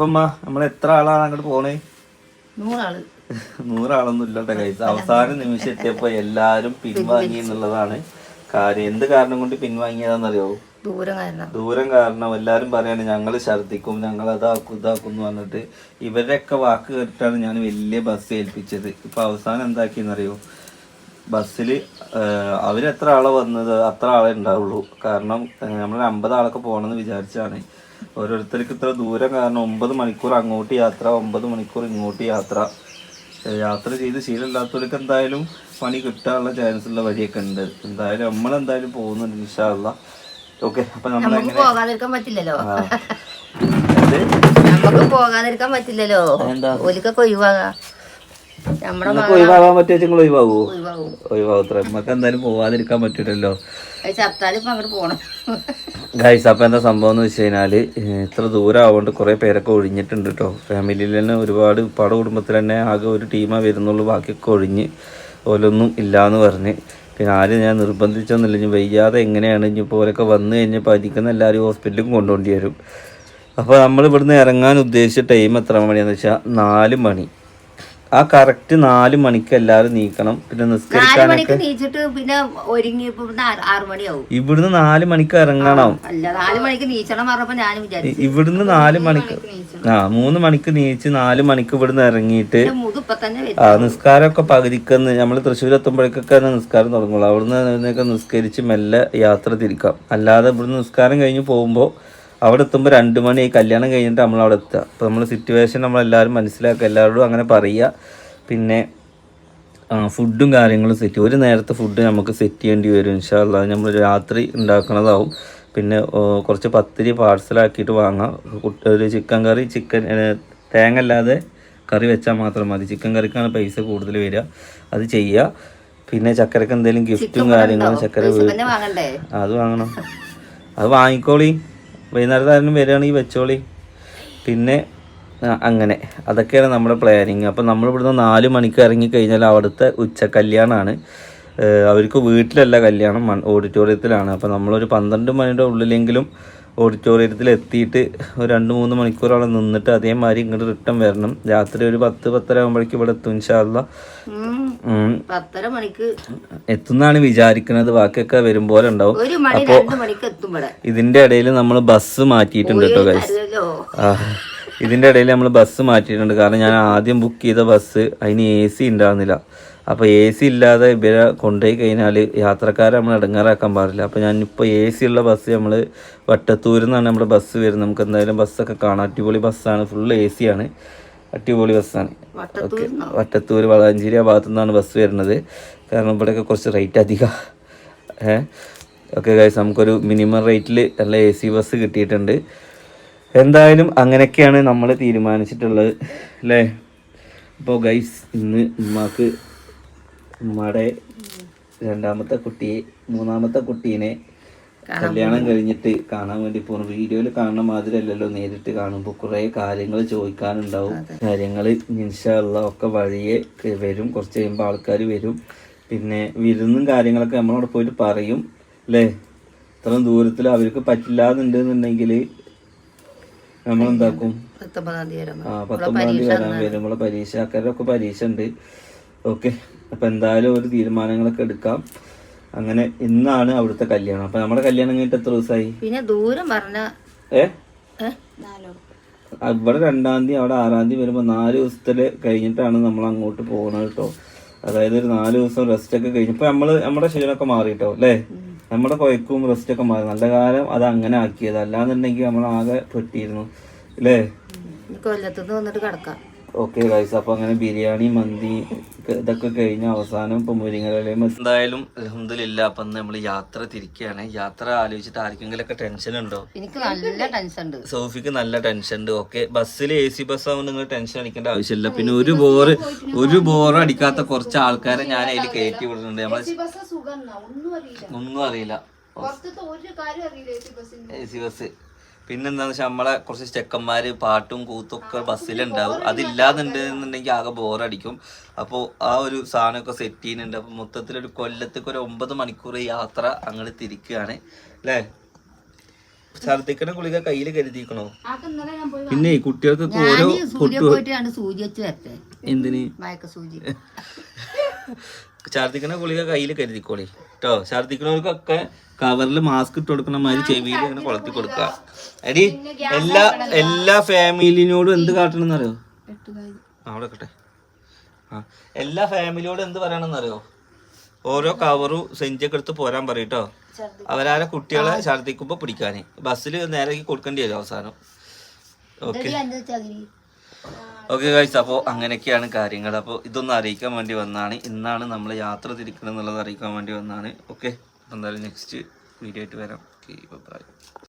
അപ്പൊ നമ്മൾ എത്ര ആളാണ് അങ്ങോട്ട് പോണേ? നൂറാൾ. നൂറാളൊന്നും ഇല്ലട്ടെ കൈസ അവസാന നിമിഷം എത്തിയപ്പോ എല്ലാരും പിൻവാങ്ങി എന്നുള്ളതാണ് കാര്യം. എന്ത് കാരണം കൊണ്ട് പിൻവാങ്ങിയതാണെന്നറിയോ ദൂരം കാരണം. ദൂരം കാരണം എല്ലാരും പറയാണ് ഞങ്ങൾ ഛർദിക്കും ഞങ്ങൾ അതാക്കും ഇതാക്കും എന്ന് പറഞ്ഞിട്ട് ഇവരുടെയൊക്കെ വാക്ക് കേട്ടിട്ടാണ് ഞാൻ വലിയ ബസ് ഏൽപ്പിച്ചത്. ഇപ്പൊ അവസാനം എന്താക്കിയെന്നറിയോ? ബസ്സിൽ അവരെത്ര ആളെ വന്നത്? അത്ര ആളെ ഉണ്ടാവുള്ളൂ കാരണം നമ്മൾ അമ്പത് ആളൊക്കെ പോകണമെന്ന് വിചാരിച്ചാണ്. ഓരോരുത്തർക്ക് ഇത്ര ദൂരം കാരണം ഒമ്പത് മണിക്കൂർ അങ്ങോട്ട് യാത്ര ഒമ്പത് മണിക്കൂർ ഇങ്ങോട്ട് യാത്ര. യാത്ര ചെയ്ത് ശീലമില്ലാത്തവർക്ക് എന്തായാലും പണി കിട്ടാനുള്ള ചാൻസ് ഉള്ള വഴിയൊക്കെ ഉണ്ട്. എന്തായാലും നമ്മൾ എന്തായാലും പോകുന്നുണ്ട് ഇൻഷാല്ല ഓക്കെ അപ്പൊ നമ്മൾ പോകാതിരിക്കാൻ പറ്റില്ലല്ലോ. എന്ത്? നമുക്ക് പോകാതിരിക്കാൻ പറ്റില്ലല്ലോ? ഒലിക്കൊക്കെ ഒഴിവാകാം. ഒഴിവാകാൻ പറ്റുമോ നിങ്ങൾ ഒഴിവാകുമോ ഒഴിവാകും ഒഴിവാകത്ര നമുക്ക് എന്തായാലും പോവാതിരിക്കാൻ പറ്റൂലല്ലോ. ഗൈസ് അപ്പം എന്താ സംഭവം എന്ന് വെച്ച് കഴിഞ്ഞാൽ ഇത്ര ദൂരം ആവുകൊണ്ട് കുറേ പേരൊക്കെ ഒഴിഞ്ഞിട്ടുണ്ട് കേട്ടോ ഫാമിലിയിൽ തന്നെ ഒരുപാട് പട കുടുംബത്തിൽ തന്നെ ആകെ ഒരു ടീമേ വരുന്നുള്ളൂ. ബാക്കിയൊക്കെ ഒഴിഞ്ഞ് ഓലൊന്നും ഇല്ലയെന്ന് പറഞ്ഞ്. പിന്നെ ആരും ഞാൻ നിർബന്ധിച്ചൊന്നുമില്ല. ഇനി വയ്യാതെ എങ്ങനെയാണ് ഇനി ഓരൊക്കെ വന്നു കഴിഞ്ഞാൽ പഠിക്കുന്ന എല്ലാവരും ഹോസ്പിറ്റലും കൊണ്ടുപോണ്ടി വരും. അപ്പോൾ നമ്മൾ ഇവിടുന്ന് ഇറങ്ങാൻ ഉദ്ദേശിച്ച ടൈം എത്ര മണിയാണെന്ന് വെച്ചാൽ നാല് മണി. ആ കറക്റ്റ് നാല് മണിക്ക് എല്ലാരും നീക്കണം. പിന്നെ നിസ്കരിക്കാൻ നിസ്കരിക്കാനൊക്കെ മണിക്ക് നീച്ചിട്ട് പിന്നെ ഒരുങ്ങി മണിയാവും. ഇവിടുന്ന് നാല് മണിക്ക് ഇറങ്ങണം. മണിക്ക് നീച്ചണം പറഞ്ഞപ്പോ ഞാൻ വിചാരിച്ചു. ഇവിടുന്ന് നാല് മണിക്ക് ആ മൂന്ന് മണിക്ക് നീച്ച് നാല് മണിക്ക് ഇവിടുന്ന് ഇറങ്ങിയിട്ട് ആ നിസ്കാരമൊക്കെ പകുതിക്കെന്ന് നമ്മൾ തൃശ്ശൂർ എത്തുമ്പോഴേക്കൊക്കെ നിസ്കാരം തുടങ്ങുള്ളൂ. അവിടുന്ന് നിസ്കരിച്ച് മെല്ലെ യാത്ര തിരിക്കാം. അല്ലാതെ ഇവിടുന്ന് നിസ്കാരം കഴിഞ്ഞ് പോകുമ്പോൾ അവിടെ എത്തുമ്പോൾ രണ്ട് മണി കല്യാണം കഴിഞ്ഞിട്ട് നമ്മൾ അവിടെ എത്തുക. അപ്പോൾ നമ്മൾ സിറ്റുവേഷൻ നമ്മളെല്ലാവരും മനസ്സിലാക്കുക എല്ലാവരോടും അങ്ങനെ പറയുക. പിന്നെ ഫുഡും കാര്യങ്ങളും സെറ്റ് ഒരു നേരത്തെ ഫുഡ് നമുക്ക് സെറ്റ് ചെയ്യേണ്ടി വരും ഇൻഷാല്ല നമ്മൾ രാത്രി ഉണ്ടാക്കണതാവും പിന്നെ കുറച്ച് പത്തിരി പാഴ്സലാക്കിയിട്ട് വാങ്ങാം. ഒരു ചിക്കൻ കറി ചിക്കൻ തേങ്ങ അല്ലാതെ കറി വെച്ചാൽ മാത്രം മതി. ചിക്കൻ കറിക്കാണ് പൈസ കൂടുതൽ വരിക. അത് ചെയ്യുക. പിന്നെ ചക്കരക്ക് എന്തെങ്കിലും ഗിഫ്റ്റും കാര്യങ്ങളും ചക്കര അത് വാങ്ങണം. അത് വാങ്ങിക്കോളി. വൈകുന്നേരത്തെ ആരെങ്കിലും വരികയാണെങ്കിൽ വെച്ചോളി. പിന്നെ അങ്ങനെ. അതൊക്കെയാണ് നമ്മുടെ പ്ലാനിങ് അപ്പം നമ്മൾ ഇവിടുന്ന് നാല് മണിക്ക് ഇറങ്ങി കഴിഞ്ഞാൽ അവിടുത്തെ ഉച്ച കല്യാണമാണ് അവർക്ക് വീട്ടിലല്ല കല്യാണം ഓഡിറ്റോറിയത്തിലാണ് അപ്പം നമ്മളൊരു പന്ത്രണ്ട് മണിയുടെ ഉള്ളിലെങ്കിലും ഓഡിറ്റോറിയത്തിൽ എത്തിയിട്ട് ഒരു രണ്ട് മൂന്ന് മണിക്കൂറോളം അവിടെ നിന്നിട്ട് അതേമാതിരി ഇങ്ങോട്ട് റിട്ടേൺ വരണം. രാത്രി ഒരു പത്ത് പത്തര ആകുമ്പോഴേക്കും ഇവിടെ എത്തും ഇൻഷാല്ല. പത്തര മണിക്ക്. എത്തുന്നാണ് വിചാരിക്കുന്നത് ബാക്കിയൊക്കെ ഉണ്ടാവും. രണ്ട് മണിക്ക് എത്തും ഇവിടെ. ഇതിന്റെ ഇടയിൽ നമ്മൾ ബസ് മാറ്റിയിട്ടുണ്ട് കേട്ടോ ഗൈസ് ഇതിന്റെ ഇടയിൽ നമ്മൾ ബസ് മാറ്റിയിട്ടുണ്ട്. കാരണം ഞാൻ ആദ്യം ബുക്ക് ചെയ്ത ബസ് അതിന് എ സി ഉണ്ടായിരുന്നില്ല. അപ്പോൾ എ സി ഇല്ലാതെ ഇവരെ കൊണ്ടുപോയി കഴിഞ്ഞാൽ യാത്രക്കാരെ നമ്മൾ ഇടങ്ങാറാക്കാൻ പാടില്ല. അപ്പോൾ ഞാനിപ്പോൾ എ സി ഉള്ള ബസ് നമ്മൾ വട്ടത്തൂരിൽ നിന്നാണ് നമ്മുടെ ബസ് വരുന്നത്. നമുക്ക് എന്തായാലും ബസ്സൊക്കെ കാണാം. അടിപൊളി ബസ്സാണ് ഫുൾ എ സി ആണ്. അടിപൊളി ബസ്സാണ് ഓക്കെ. വട്ടത്തൂർ വളാഞ്ചേരി ആ ഭാഗത്തു നിന്നാണ് ബസ് വരുന്നത്. കാരണം ഇവിടെയൊക്കെ കുറച്ച് റേറ്റ് അധികം. ഏ? ഓക്കെ ഗൈസ് നമുക്കൊരു മിനിമം റേറ്റിൽ നല്ല എ സി ബസ് കിട്ടിയിട്ടുണ്ട്. എന്തായാലും അങ്ങനെയൊക്കെയാണ് നമ്മൾ തീരുമാനിച്ചിട്ടുള്ളത്. അല്ലേ അപ്പോൾ ഗൈസ് ഇന്ന് ഉമ്മാക്ക് ഉമ്മയുടെ രണ്ടാമത്തെ കുട്ടിയെ മൂന്നാമത്തെ കുട്ടീനെ കല്യാണം കഴിഞ്ഞിട്ട് കാണാൻ വേണ്ടി പോകുന്നു വീഡിയോയിൽ കാണുന്ന മാതിരി അല്ലല്ലോ നേരിട്ട് കാണുമ്പോൾ കുറേ കാര്യങ്ങൾ ചോദിക്കാനുണ്ടാവും. കാര്യങ്ങൾ ഇൻഷാല്ല ഒക്കെ വഴിയെ വരും. കുറച്ച് കഴിയുമ്പോൾ ആൾക്കാർ വരും. പിന്നെ വിരുന്നും കാര്യങ്ങളൊക്കെ നമ്മളവിടെ പോയിട്ട് പറയും അല്ലേ ഇത്രയും ദൂരത്തിൽ അവർക്ക് പറ്റില്ലാന്നുണ്ടെന്നുണ്ടെങ്കിൽ നമ്മളെന്താക്കും? ആ പത്തൊമ്പതാം തീയതി വരാൻ വരുമ്പോൾ പരീക്ഷ അക്കരൊക്കെ പരീക്ഷ ഉണ്ട്. ഓക്കെ. അപ്പം എന്തായാലും ഒരു തീരുമാനങ്ങളൊക്കെ എടുക്കാം. അങ്ങനെ ഇന്നാണ് അവിടുത്തെ കല്യാണം. അപ്പം നമ്മുടെ കല്യാണം കഴിഞ്ഞിട്ട് എത്ര ദിവസമായി പിന്നെ ദൂരം പറഞ്ഞ ഏ? ഇവിടെ രണ്ടാം തീയതി അവിടെ ആറാം തീയതി വരുമ്പോൾ നാല് ദിവസത്തിൽ കഴിഞ്ഞിട്ടാണ് നമ്മൾ അങ്ങോട്ട് പോകുന്നത് കേട്ടോ അതായത് ഒരു നാല് ദിവസം റെസ്റ്റ് ഒക്കെ കഴിഞ്ഞു. ഇപ്പൊ നമ്മൾ നമ്മുടെ ക്ഷീണമൊക്കെ മാറി കേട്ടോ അല്ലേ? നമ്മുടെ കുഴക്കും റെസ്റ്റ് ഒക്കെ മാറി. നല്ല കാലം അത് അങ്ങനെ ആക്കിയത്. അല്ലാന്നുണ്ടെങ്കിൽ നമ്മൾ ആകെ പറ്റിയിരുന്നു അല്ലേ? കൊല്ലത്തുനിന്ന് വന്നിട്ട് കിടക്കാം. ഓക്കെ ഗൈസ് അപ്പൊ അങ്ങനെ ബിരിയാണി മന്തി ഇതൊക്കെ കഴിഞ്ഞ അവസാനം ഇപ്പൊ മുരിങ്ങലയും എന്തായാലും അലഹമില്ല അപ്പൊ നമ്മൾ യാത്ര തിരിക്കുകയാണ് യാത്ര ആലോചിച്ചിട്ട് ആർക്കെങ്കിലും ഒക്കെ ടെൻഷൻ ഉണ്ടോ? എനിക്ക് നല്ല ടെൻഷൻ ഉണ്ട്. സോഫിക്ക് നല്ല ടെൻഷൻ ഉണ്ട്. ഓക്കെ ബസ്സിൽ എ സി ബസ് ആവുമ്പോൾ നിങ്ങൾ ടെൻഷൻ അടിക്കേണ്ട ആവശ്യമില്ല. പിന്നെ ഒരു ബോറ് ഒരു ബോർ അടിക്കാത്ത കുറച്ച് ആൾക്കാരെ ഞാൻ അതിൽ കയറ്റി വിടുന്നുണ്ട്. നമ്മളെ ഒന്നും അറിയില്ല. എ സി ബസ് പിന്നെന്താന്ന് വെച്ചാൽ നമ്മളെ കുറച്ച് ചെക്കന്മാര് പാട്ടും കൂത്തും ഒക്കെ ബസ്സിലുണ്ടാവും അതില്ലാന്നുണ്ടെന്നുണ്ടെങ്കിൽ ആകെ ബോറടിക്കും അപ്പോൾ ആ ഒരു സാധനമൊക്കെ സെറ്റ് ചെയ്യുന്നുണ്ട്. അപ്പോൾ മൊത്തത്തിലൊരു കൊല്ലത്തേക്ക് ഒരു ഒമ്പത് മണിക്കൂർ യാത്ര അങ്ങോട്ട് തിരിക്കുകയാണ് അല്ലേ? ഛർദിക്കണ ഗുളിക കയ്യിൽ കരുതിക്കണോ? പിന്നെ കുട്ടികൾക്ക് ഓരോ എന്തിന്? ഛർദിക്കണ ഗുളിക കയ്യിൽ കരുതിക്കോളി. കേട്ടോ ഛർദിക്കണവർക്കൊക്കെ കവറിൽ മാസ്ക് ഇട്ട് കൊടുക്കുന്ന മാതിരി ചെവിയിൽ ഇങ്ങനെ കൊളത്തി കൊടുക്കുക. അടി എല്ലാ എല്ലാ ഫാമിലിനോടും എന്ത് കാട്ടണം എന്നറിയോ അവിടെ കട്ടെ ആ എല്ലാ ഫാമിലിയോടും എന്ത് പറയണമെന്നറിയോ ഓരോ കവറും സെഞ്ചൊക്കെ എടുത്ത് പോരാൻ പറയട്ടോ അവരാരെ കുട്ടികളെ ഛർദിക്കുമ്പോ പിടിക്കാന് ബസ്സിൽ നേരെ കൊടുക്കേണ്ടി വരും അവസാനം. ഓക്കെ ഓക്കെ ഗൈസ് അപ്പോൾ അങ്ങനെയൊക്കെയാണ് കാര്യങ്ങൾ അപ്പോൾ ഇതൊന്ന് അറിയിക്കാൻ വേണ്ടി വന്നാണ്. ഇന്നാണ് നമ്മൾ യാത്ര തിരിക്കണം എന്നുള്ളത് അറിയിക്കാൻ വേണ്ടി വന്നാണ്. ഓക്കെ എന്തായാലും നെക്സ്റ്റ് വീഡിയോ ആയിട്ട് വരാം. Okay bye